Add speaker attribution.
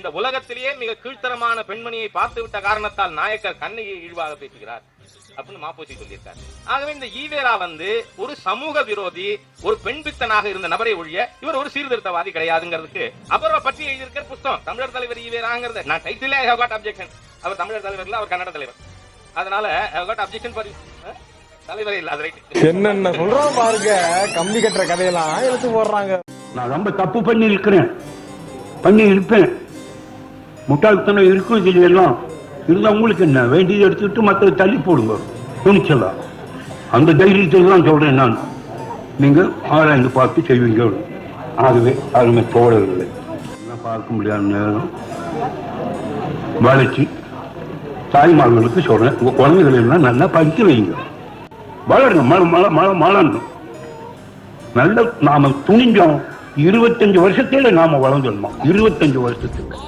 Speaker 1: இந்த உலகத்திலேயே மிக கீழ்த்தரமான பெண்மணியை பார்த்து விட்ட காரணத்தால் நாயக்கர் கண்ணகி இழிவாக பேசுகிறார் அப்படின்னு மாப்போசி சொல்லியிருக்காரு. ஆகவே இந்த ஈவேரா வந்து ஒரு சமூக விரோதி ஒரு பெண் பித்தனாக இருந்த நபரை ஒழிய இவர் ஒரு சீர்திருத்தவாதி கிடையாதுங்கிறதுக்கு அவரை பற்றி எழுதியிருக்கிற புத்தகம் தமிழர் தலைவர் ஈவேராங்கிறது. நான் டைட்டிலே ஹவ் காட் அப்ஜெக்ஷன் அவர் தமிழர் தலைவர் இல்ல அவர் கன்னட தலைவர். அதனால ஹவ் காட் அப்ஜெக்ஷன் ஃபார் தலைவரே இல்ல அது ரைட்
Speaker 2: என்னென்ன சொல்றான் பாருங்க கம்பி கட்டுற கதையெல்லாம் எடுத்து போடுறாங்க.
Speaker 3: நான் ரொம்ப தப்பு பண்ணி இருக்கிறேன் பண்ணி இருப்பேன் முட்டாள்தனம் இருக்கும் இதுல எல்லாம் இருந்தா உங்களுக்கு என்ன? வேண்டியதை எடுத்துக்கிட்டு மற்ற தள்ளி போடுங்க. துணிச்சலாம் அந்த தைரியத்தில் தான் சொல்றேன் நான். நீங்க ஆராய்ந்து பார்த்து செய்வீங்க. ஆகவே அருமை தோழர்களே. பார்க்க முடியாத நேரம்? வளர்ச்சி. தாய்மார்களுக்கு சொல்றேன். உங்கள் குழந்தைகள் எல்லாம் நல்லா படிக்க வைங்க. வளரணும். மழை மழை மழை மலரணும் நல்ல நாம துணிஞ்சோம். இருபத்தஞ்சு வருஷத்தில் நாம வளர்ந்துடணும். இருபத்தஞ்சு வருஷத்துக்கு.